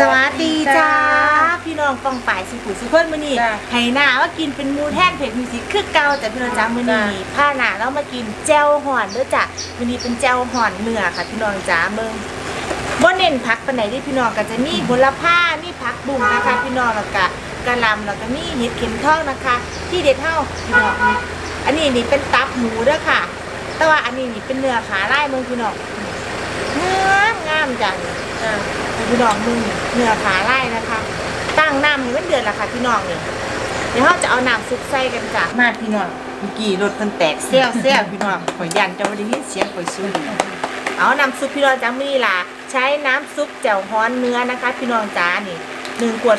สวัสดีจ้า พี่น้องกองฝ่ายสุขุสุขคนมื้อนี้จ้าไห้หน้าว่ากินเป็นหมูแท่นเผ็ดมิวสิกคือเก่าแต่พี่น้องจ้ามื้อนี้จ้าผ้าหน้าเรามากินแจ่วห่อนเด้อจ้ะมื้อนี้เป็นแจ่วห่อนเนื้อค่ะ พี่น้องจ้าเบิ่งบ่เน้นผักปานไหนที่พี่น้องก็จะมีโหระพามีผักบุ้งนะคะ พี่น้องแล้วก็กะหล่ำแล้วก็มีเห็ดเข็มทองนะคะ ที่เด็ดเฮาพี่น้องอันนี้นี่เป็นตับหมูเด้อค่ะ แต่ว่าอันนี้นี่เป็นเนื้อขาลายเมืองพี่น้องงามงามจังอ่าให้ พี่น้องมึงเนื้อขาไล่นะคะ ตั้งน้ำให้มันเดือดละค่ะพี่น้องนี่เดี๋ยวเราจะเอาน้ำซุปใส่กันจ้ะมาพี่น้องเมื่อกี้รถมันแตกเซี่ยวเซี่ยวพี่น้องข่อยยันจะไม่ได้ยินเสียงข่อยซุ่มเอาน้ำซุปพี่น้องจ้ามีล่ะ ใช้น้ำซุปแจ่วฮ้อนเนื้อนะคะ พี่น้องจ้านี่หนึ่งขวด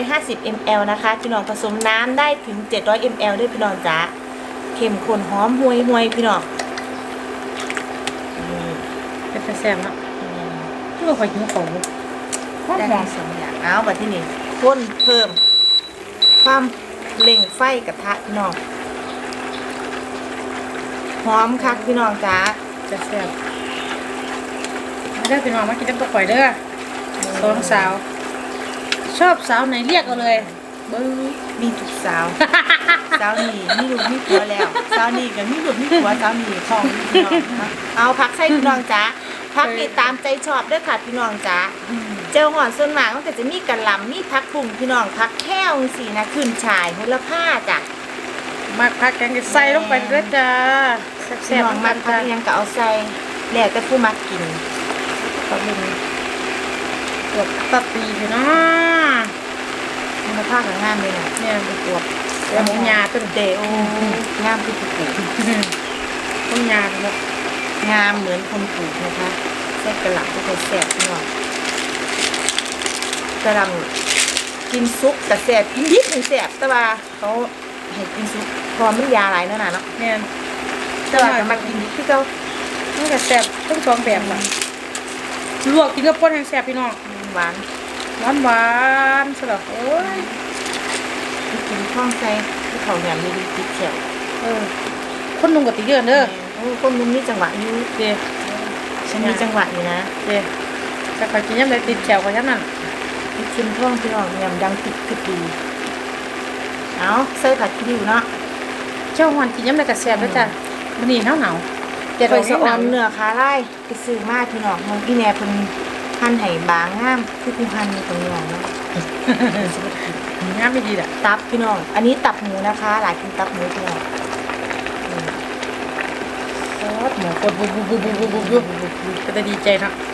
250 ml นะคะ พี่น้องผสมน้ำได้ถึง 700 ml ด้วยพี่น้องจ้าเข้มข้นหอมห่วยห่วยๆพี่น้องนี่เป็นแต่แซ่บเนาะที่ว่าข่อยหิวของ หอมได้หอทั้มงสองอย่างเอาบัดที่นี่ข้นเพิ่ม ความเล่งไฟกระทะพี่น้องหอมคักพี่น้องจ้าจะแซ่บมาเด้อพี่น้องมากินน้ำตกข่อยเด้อสองสาว ชอบสาวไหนเรียกเอาเลยบื้อมีทุกสาวสาวนี่มีลูกมีผัวแล้วสาวนี่ก็มีลูกมีผัวสาวนี่ของพี่น้องนะเอาพักใส่พี่น้องจ้าพักนี่ตามใจชอบเด้วยค่ะพี่น้องจ้าอืม เจลหอนส่วนมากมันก็จะมีกระหลำมีพักปุ่งพี่น้องพักแค่วสีนะขึ้นชายมูลค่าจ้ะมาพักแกงจะใส่ลงไปเด้อจ้าแซ่แซ่บบๆมัมานกพัจ้ากยังก็เอาใส่แล้วแต่ผู้มักกินขอบคุณตัวตัดปีพี่น้องมูลค่ากับงามเลยนะเนี่ยเป็นตัวแล้วหมูยาตัวเดโองามคือผู้ปลูกหมูยาเนาะงามเหมือนคนปลูกนะคะใส่กระหล่ำก็จะแซ่บพี่น้อง กระหล่ำกินซุปกับแซ่บกินดิบถึงแซ่บแต่ว่าเขาให้กินซุปเพอมันยาหลายเนั่นน่ะเนาะเนี่ยแต่ว่าก็มากินดิบคือเขามันก็แซ่บทั้งสองแบบล่ะลวกกินกับป่นแห้งแซ่บพี่น้องหวานหวานหวานๆสลับโอ้ยกินข้องใส่ที่เขาเนี่ยมีดิบแซ่บเออคนนุ่งกับตีเยอะเด้อโอ้คนมึงมีจังหวะอยู่เด้ฉันมีจังหวะอยู่นะเด้แต่ข่อยกินยำได้ติดแขวกว่ายำนั่น มีชิมท่องพี่น้องยำดังติดคือดีเอาใส่ผัดคิวเนาะเจ้าหอนกินยำได้กับแซ่บแล้วจ้ะมื้อนี้หนาวหนาวๆแต่ไปเราสะสะออออนนเนื้อคาไล่ไปซื้อมาพี่น้องมึงอีแน่เพิ่นหั่นให้บางงามคือผู้หั่นตรงนี้เนาะงามไม่ดีล่ะตับพี่น้อง อันนี้ตับหมูนะคะ หลายกินตับหมูพี่น้องอืมโอ้หมูกดบุบบุบบุบบุบบุบบุบบุบก็จะดีใจเนาะอืม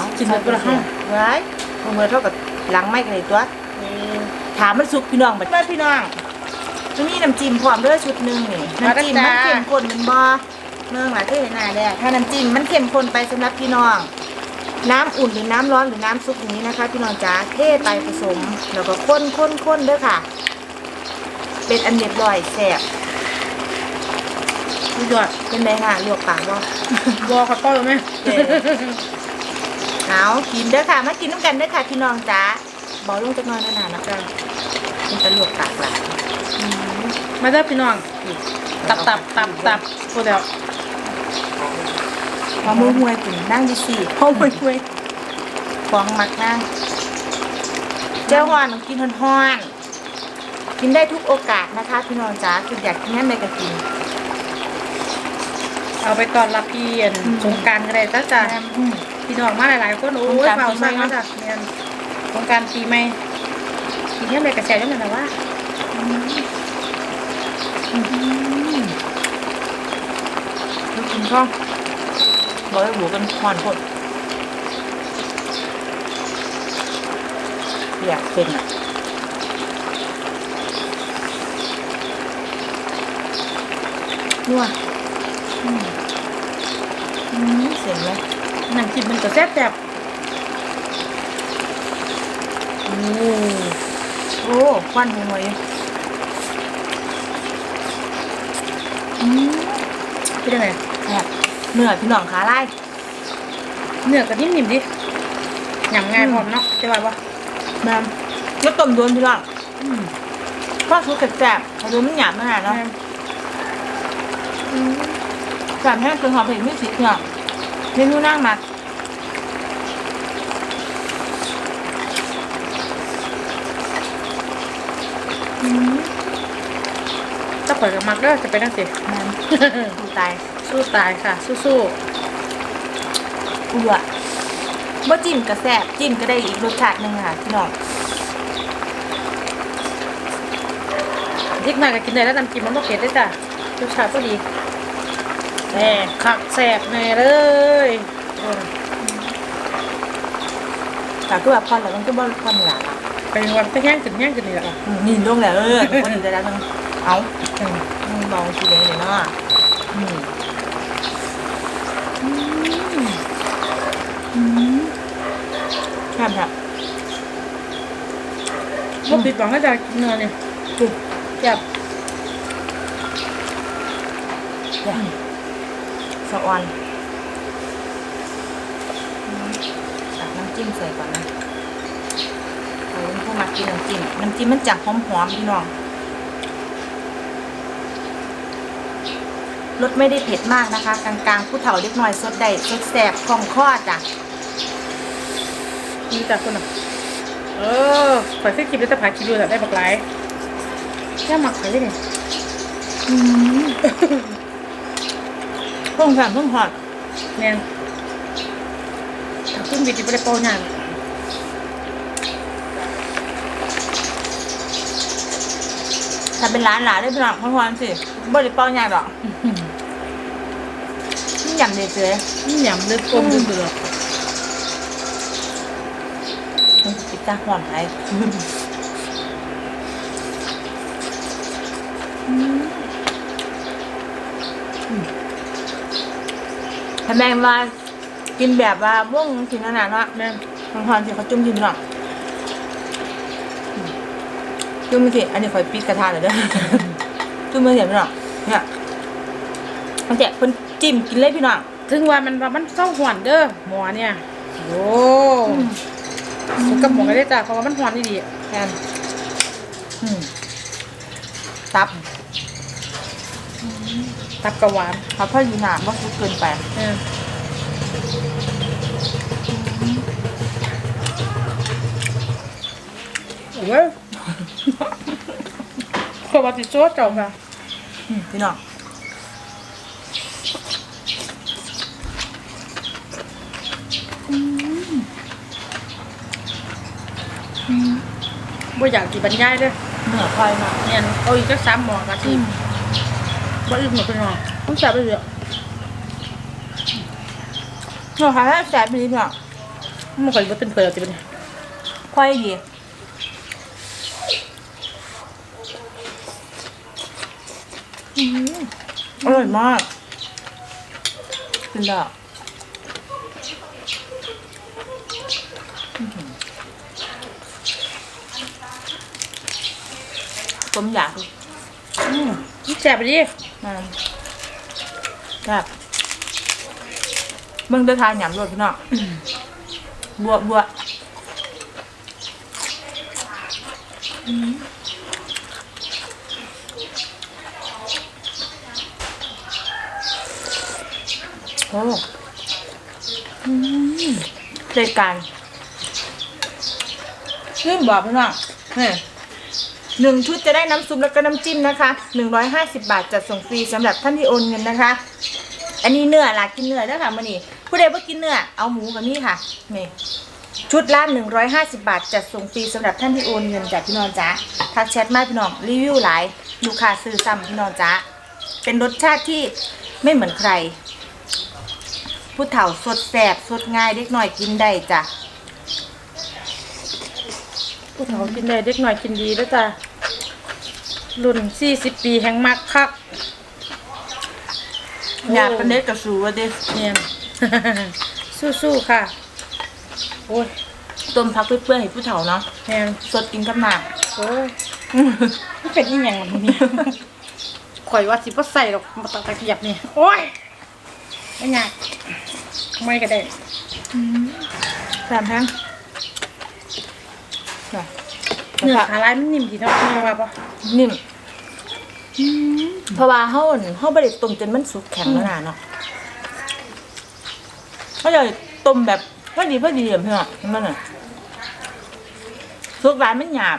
เอากินแล้วก็ละห้องไว้เอามือเท่ากับหลังไม่กันเลยตัวถามมันสุกพี่น้องบัดเมื่อพี่น้องจะมีน้ำจิ้มพร้อมด้วยชุดหนึ่งนี่น้ำจิ้มมันเข้มข้นเป็นบ่เมืองหลายที่เห็นหน้าเนี่ยถ้าน้ำจิ้มมันเข้มข้นไปสำหรับพี่น้อง น้ำอุ่นหรือน้ำร้อนหรือน้ำซุปอย่างนี้นะคะ พี่น้องจ๋าเทไปผสม แล้วก็ข้นข้นข้นเด้อค่ะ เป็นอันเรียบร้อยแซ่บสุดยอดเป็นไงค่ะลวกปากบ่บอเขาต้อยไหม เด้อเอากินเด้อค่ะ มากินน้ำกันเด้อค่ะพี่น้องจ๋าบอกลงจักหน่อยนะนานะกินแตะลวกปากละมาเด้อพี่น้อง ตับตับตับตับโคตรเดียวพอมือหวยกินนั่งดีสี่พอมือหวยฟองมักนั่งเจ้าหวานต้องกินฮ้อนๆกินได้ทุกโอกาสนะคะ พี่น้องจ๋าคืออยากกินนั่นใดก็กิน เอาไปตอนรับพี่อันอืมสงกรารก็ได้จ้าจ้ะอืม พี่น้องมาหลายๆคนโอ้สงยกรานต์เฝ้าปีใหม่สั่งเนอะมาจ้ะเนี่ยสงกรารปีใหม่ปีนี้เลยกระแสยังไงนะว่าลูกกินข้องบอกให้หูกันหอนคนอยากเป็นอะนัวอืมอืมเสียงไหม น้ำจิ้มมันก็แซ่บแซ่บโอ้โอ้ควันหัวเลยอืมเป็นยังไงแบบเนื้อพี่น้องขาไล่เนื้อก็นิ่มๆดิหยำง่ายพร้อมเนาะจะว่าปะแม่มแล้วต้มโดนพี่น้องอืมข้าวซุปแซ่บๆเขาดูมันหยาบมากเนาะแซ่บแห้งจนหอมเผ็ดไม่สิเนี่ย เมนูนั่งมาถ้าเปิดกับมักก็จะไปนั่งสิสู้ตายสู้ตายค่ะ สู้ๆอ้วบ่จิ้มก็แซ่บจิ้มก็ได้อีกรสชาติหนึ่งค่ะพี่น้องเด็กน้อยก็กินได้แล้วน้ำจิ้มมันต้องเผ็ดได้จ้ะรสชาติก็ดี แน่คักแซ่บแน่เลยโอ้ยแต่คือว่าพอแล้วมันก็บ่พอนี่ล่ะเป็นวันไปแห้งขึ้นแห้งขึ้นนี่แหละค่ะอืมนี่ลงแล้วเออบ่นี่ได้แล้วนึงเอาอืมมึงมองสิเด้เนาะอืมอืมแซ่บครับบ่ผิดหวังนะจ๊ะเนื้อเนี่ยจุ๊บแซ่บ สะออนตักน้ำจิ้มใส่ก่อนนะเราเป็นผู้มากินน้ำจิ้ม น้ำจิ้มมันจับหอมๆพี่น้อง รสไม่ได้เผ็ดมากนะคะ กลางๆ ผู้เฒ่าเล็กน้อยสดได้สดแสบคล่องคอจ้ะนี่จ้ะคุณอะเออข่อยซื้อกินได้แต่ผาคิดดูแต่ได้บักหลายแค่หมักไข่ได้เนี่ยเพิ่งแผ่นเพิ่งหอดแม่นถ้าขึ้นบิดจะไปได้เป้าหยางถ้าเป็นร้านหลานได้พี่น้องพอนๆสิบ่ได้เป้าย่างหรอกนี่ยำเด็ดเลยนี่หยำเลือดกลมเบื่อมันปิดตาหอนไห้ ถ้าแม่งว่ากินแบบว่าว่องกินขนาดว่าแม่นบางคนสิเขาจุ่มกินหรอกจุ่มสิอันนี้คอยปิดกระทะเลยเด้อจุ่มไม่เสียพี่น้องเนี่ยมันแจกเพิ่นจิ้มกินเลยพี่น้องถึงว่ามันว่ามันเศร้าหวนเด้อหมอเนี่ยโอ้มันกับหมอกันได้จ้ะเพราะว่ามันหวนดีแทนอืมตับๆ ตับกระหวานเขาพอดีหนาบ่ฟุกเกินไปเออโอ้ยขอบติโซ่เจ้าค่ะอืมพี่น้องบ่อยากสิบรรยายเด้อเหนือคอยมาเนี่ยเอาอีกสักสามหมอกะทิ บ่อื่นหมดเป็นหมอต้องจับไปเถอะเหนือคอยให้แสบไปนิดหน่อยมันก็บ่เป็นเปิดติบัดนี้คอยดีอืมอร่อยมากกินแล้วอื้อหือผมอยากอืมมันแซ่บไปดิ มาครับเบิ่งเด้อทานหยำรวดพี่น้องบัวบัวอืมโอ้อืมรายการชื่อบอกพี่น้องเฮ้ ยหนึ่งชุดจะได้น้ำซุปแล้วก็น้ำจิ้มนะคะ 150 บาทจัดส่งฟรีสำหรับท่านที่โอนเงินนะคะ อันนี้เนื้อหลักกินเนื้อเด้อค่ะมื่อนี้ผู้ใดว่ากินเนื้อเอาหมูกับนี่ค่ะนี่ชุดละ150 บาท จัดส่งฟรีสำหรับท่านที่โอนเงินจากพี่นองจ้าทักแชทมาพี่น้องรีวิวหลายลูกค้าซื้อซ้ำพี่นองจ้าเป็นรสชาติที่ไม่เหมือนใคร ผู้เฒ่าสดแสบสดง่ายเด็กน้อยกินได้จ้ะผู้เฒ่ากินได้เด็กหน่อยกินดีแล้วจ้ะ รุ่น40ปีแห่งมักคักอย่าเป็นเด็กกระสูว่าเด็กเนี่ยสู้ๆค่ะ โอ้ยต้มพักเพื่อๆให้ผู้เฒ่าเนาะแม่นสดกินกับหมากโอ้ยมันเป็นอีหยังล่ะมื้อนี้ข่อยว่าสิบ่ใส่หรอกมาตะตะเกียบนี่โอ้ยไม่ยากไม่ก็ได้แซมแพงน่ะเนื้อขาลายมันนิ่มดีเนาะแม่ว่าปะนิ่ม เพราะว่าเฮาเฮาบ่ได้ต้มจนมันสุกแข็งแล้วนะเนาะเฮาจะต้มแบบพอดีพอดีเพื่อนมันน่ะสุกหลายมันหยาบ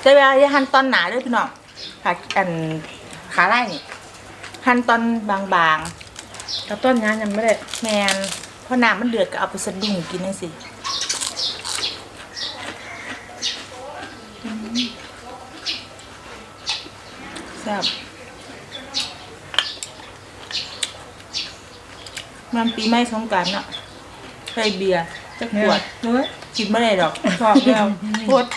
แต่เวลาจะหั่นตอนหนาด้วยพี่น้องขาอันขาไล่นี่หั่นตอนบางๆกับต้นงานยังไม่ได้แมนเพราะน้ำมันเดือดก็เอาไปสะดุ้งกินนั่สิ แซ่บมันปีใหม่สงกรารน่ะใส่เบียร์จะขวดเฮ้ยกินไม่ได้ดอกชอบแล้วโคตร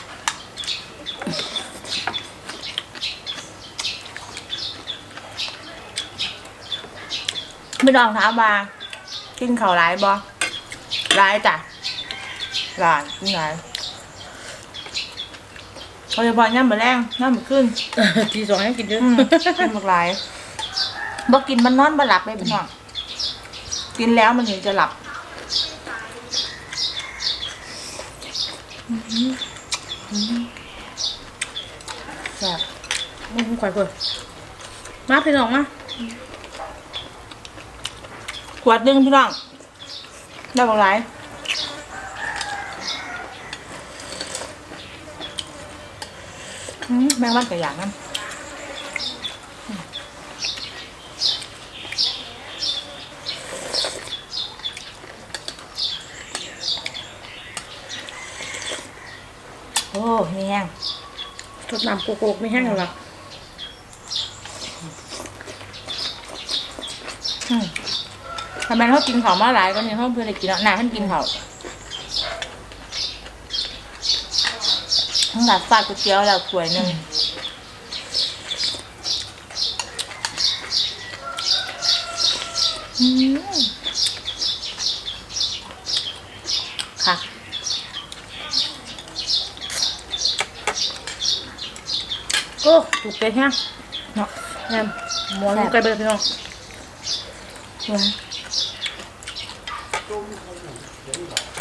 ไม่ลองถามมากินข้าวหลายบ่หลายจ้ะหลายกินหลาย โดยเฉพาะย่ำมือแรงย่ำมือขึ้นทีสองให้กินเยอะอืมกินหมากหลายบ่กินมันนอนบ่หลับเลยพี่น้องกินแล้วมันถึงจะหลับแซ่บมึงข่อยเพิ่นมาพี่น้องมาขวดหนึงพี่น้องได้บอกหลายอืม แมงวันกับอย่างนั้นโอ้มีแห้งทดน้ำโกโก้ไม่แห้งหรอกอืมทำไมเขากินข้าวมาหลายก็เนี่ยเขาเพื่อนได้กินแล้วนายท่านกินข้า ทั้งหลัดฟาดก๋วยเตี๋ยวแล้วถ้วยหนึ่งอืมค่ะโอ้ถูกใจแห้งเนาะแฮมหมอนไก่เบิดพี่น้อง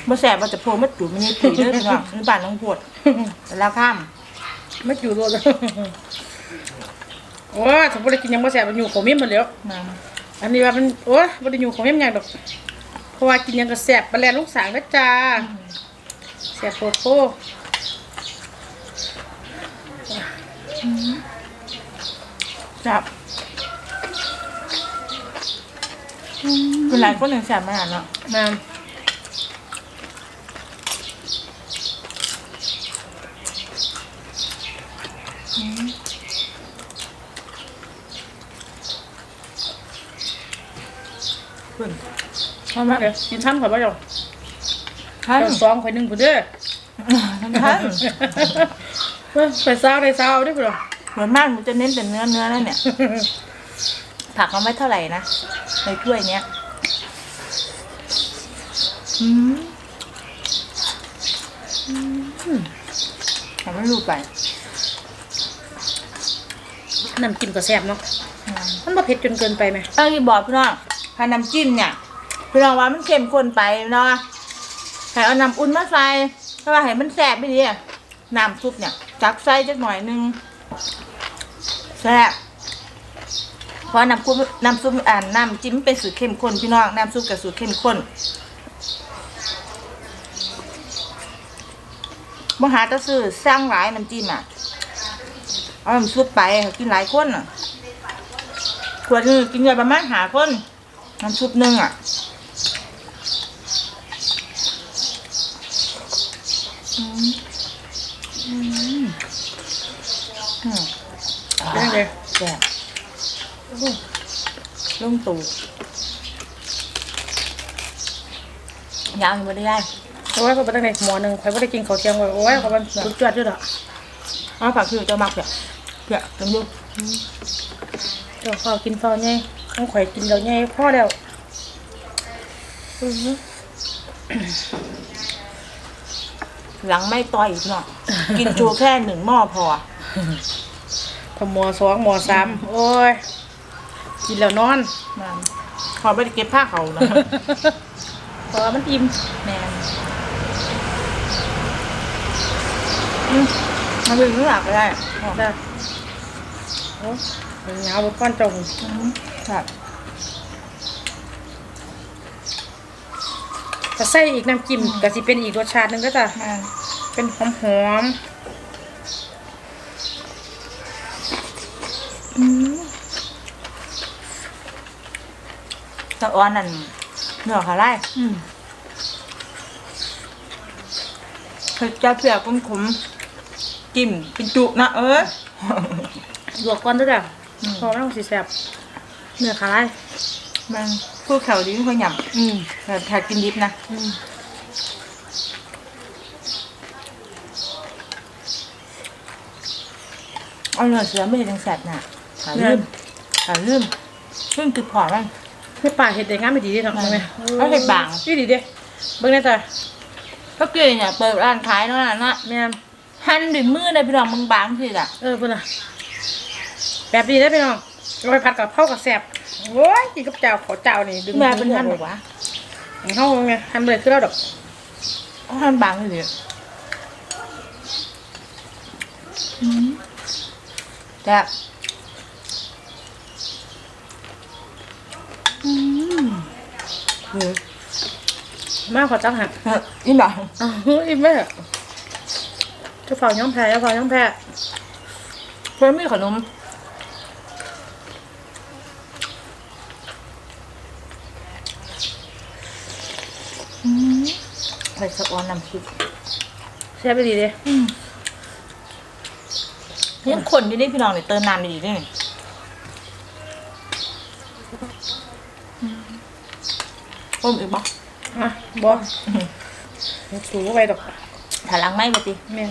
บ่แสบบ่จะโพมัดจุ่มมันนี่ตุ๋ยเด้อพี่น้องนี่บ้านน้องปวดแต่แล้วข้ามไม่อยู่รถเลยโอ้ยถ้าบ่ได้กินยังบ่แซ่บมันอยู่ของเมียมหมดแล้ว น้อันนี้ว่ามันโอ้ยบ่ได้อยู่ของเมียมหยังดอก เพราะว่ากินหยังก็แซ่บปลาแลนลูกสางนะจ้าแซ่บโคตรโคำจับเป็นหลายคนหนึ่งแสบมากเนาะ มา เพิ่นเอามาเดี๋ยวกินท่านข่อยบ่จ้ะท่านเจ้าสองข่อยหนึงพุ่นเด้อท่านเฮ้ยไปซาวได้ซาวได้พุ่นเหรอเหมือนมากหนูจะเน้นแต่เนื้อเนื้อแล้วเนี่ย ผักเอาไม่เท่าไหร่นะในถ้วยเนี้ยอืมอืมทำไม่รู้ไปน้ำจิ้มก็แซ่บเนาะมันบ่เผ็ดจนเกินไปไหมเอ้ยบอกพี่น้องพาน้ำจิ้มเนี่ย พี่น้องว่ามันเค็มข้นไปเนาะให้เอาน้ำอุ่นมาใส่เพราะว่าให้มันแซ่บไปดิน้ำซุปเนี่ยจักใส่จักหน่อยนึงแซ่บเพราะน้ำซุปน้ำซุปอ่าน้ำจิ้มเป็นสูตรเข้มข้นพี่น้องน้ำซุปกับสูตรเข้มข้นมหาตะซื้อสร้างหลายน้ำจิ้มอะเอาน้ำซุปไปกินหลายคนอะขวดนึงกินกันประมาณหาคนน้ำซุปหนึ่งอะอืมอืมอืม เป็นยังไงแซ่บโอ้ลุงตู่ยาวอยู่บ่ได้ยายโอ้ยเขาไปตั้งแต่หมอหนึ่งข่อยไม่ได้กินข้าวเที่ยงเลยโอ้ยเขามันสุดยอดด้วยเหรอเอ๋อผักคือเจ้ามักเพียเพียลองดูเจ้าข้าวกินข้าวไงต้องข่อยกินแล้วไงพ่อแล้วหลังไม่ต่อยอีกเนาะกินโชว์แค่หนึ่งหม้อพอ ถ้าหมอสองหมอสามโอ้ย กินแล้วนอน นั่นขอไปเก็บผ้าเขานะเพราะว่ามันอิ่มแมนอืมมันเป็นเรื่องหลักก็ได้อ๋อได้โอ้ยเหงาบนก้อนจงอืมครับจะใส่อีกน้ำจิ้มก็สิเป็นอีกรสชาติหนึงก็จะแม่นเป็นหอมห ต่อ้อนนั่นเหนื้อขาไล่เผ็ดจะเสือกุ้ขมจิ้มเป็นจุนะเออหลวกก่อนตัวยจ้ะพอไม่ต้องสีแสบเหนื้อขาไล่มันพูดแข่วดีไม่ค่อยหยำอืมแต่แขกกินดิบนะอืมเอาเนื้อเสือไม่ได้ทั้งแสบน่ะ หาลืมหาลืมเพิ่งคือพอมันให้ป่าเฮ็ดได้งามไม่ดีเด้เนาะอืมแม่เอาเฮ็ดบางดีดีเด้เบิ่งได้จ้ะก็เกยเนี่ยเปิดร้านขายเนั่นน่ะนะแม่นหั่นด้วยมือได้พี่น้องมึงบางสิล่ะเออพุ่นน่ะแบบนี้ได้อพี่น้องเอาไปผัดกับข้าวกับแซ่บโอ้ยกินกับเจ้าขอเจ้านี่ดึงแม่เป็นหั่นหรอวะเฮาไงหั่นบ่ไปเลยคือเราดอกเอาหั่นบางสิอืมแต่บ มเฮ้ยมาขอจังหันเฮ้ยอีหน่อยอ้าวเฮ้ยแม่จะฝ่าย้อมแพ้จะฝ่าย้อมแพ้เพื่อนมีขนมอืมใส่สะออนน้ำพริกแซ่บไปดีเด้ยังคนอยู่ได้พี่น้องเนี่ยเติมน้ำดีๆด้วย ต้มอีกบ่อะบ่สูงไปดอกถาลังไม่บ่ติแม่น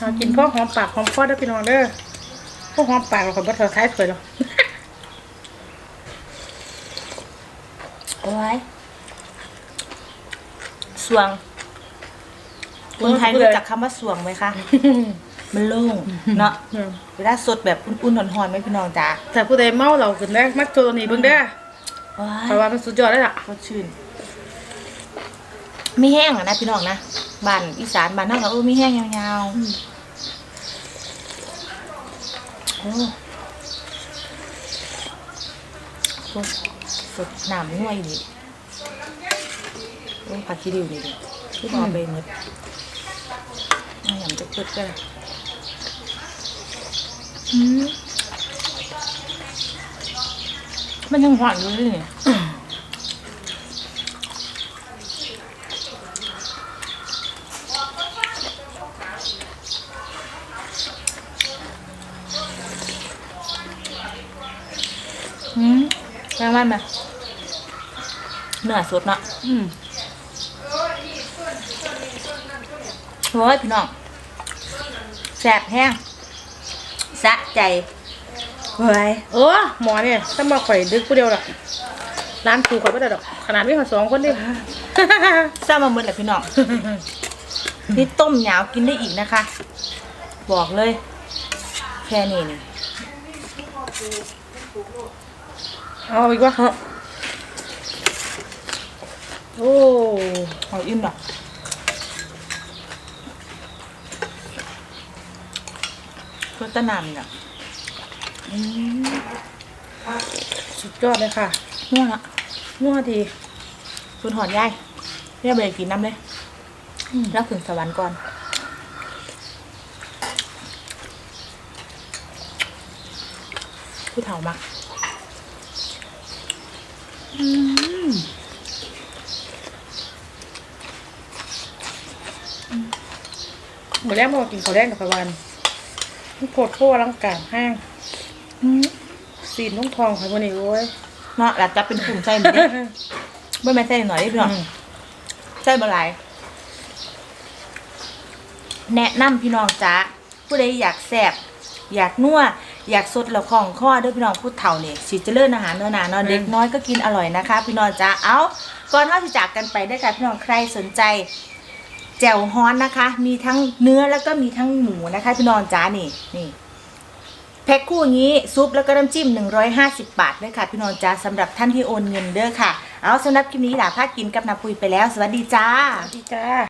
หากินพวกหอมปากหอมคอได้อพี่น้องเด้อพวกหอมปากเราขอบ่เท่าท้ายสวยหรอกเอาไว้สวงคนไทยรู้จักคำว่าสวงไหมคะ มันโล่งเนาะอืมเวลาสดแบบอุ่นๆหอนๆไหมพี่น้องจ๋าแต่ผู้ใดเมาเราขึ้นได้มักตัวนี้เบิ่งเด้อว้า เพราะยว่ามันสุดยอดเลยล่ะสดชื่นมีแห้งอะนะพี่น้องนะบ้านอีสานบ้านนอกเราเออมีแห้งยาวๆโอ้สดสดน้ำนัวอยู่นี่โอ้ผักขี้ริ้วนี่ดิที่พอไปหมดเอาอย่างจะเกิดกันอืม มันยังหวานอยู่เลยนี่อืมแรงมันไหมเนื้อสดเนาะอืมโอ้ยพี่น้องแสบแห้งสะใจ เฮ้ยเออหมอเนี่ยถ้ามาข่อยดึกผู้เดียวล่ะร้านครูข่อยบ่ได้ดอกขนาดมีข่อยสองคนดิทราบมาเมื่อไหร่พี่น้องนี่ต้มยาวกินได้อีกนะคะ บอกเลย แค่นี้นี่เอาอีกว่าโอ้เอาอิ่มหรอเพื่อตะนานนี่น่ะอืม สุดยอดเลยค่ะง่วงละนัวดีคุณหอนยายเรียกไปกินน้ำเลยอืมแล้วถึงสวรรค์ก่อนผู้เฒ่ามักหมูแรกมากินข้าวแรกกับข้าววันมันโพดโพร่างกายแห้งีนต้องทองค่ะวันนี้โอ้ยเนาะหลับจับเป็นกลุ่มใส่หมดเลยไม่แม่นใส่หน่อยได้พี่น้องอืมใส่บหลายแนะนำพี่น้องจ้าผู้ใดอยากแซ่บอยากนัวอยากสดแล้วของข้อเด้วยพี่น้องผู้เฒ่าเนี่ยสิเจริญอาหารเนื้อหนาเนอนเด็กน้อยก็กินอร่อยนะคะ พี่น้องจ้าเอาก่อนที่จะจากกันไปได้ค่ะพี่น้องใครสนใจ แจ่วฮ้อนนะคะ มีทั้งเนื้อแล้วก็มีทั้งหมูนะคะ พี่น้องจ้านี่นี่ แพ็คคู่อย่างนี้ ซุปแล้วก็น้ำจิ้ม 150 บาทเลยค่ะ พี่นนท์จ้าสำหรับท่านที่โอนเงินเด้อค่ะ เอาสำหรับคลิปนี้หล่ะพากินกับนาปุยไปแล้ว สวัสดีจ้า สวัสดีจ้า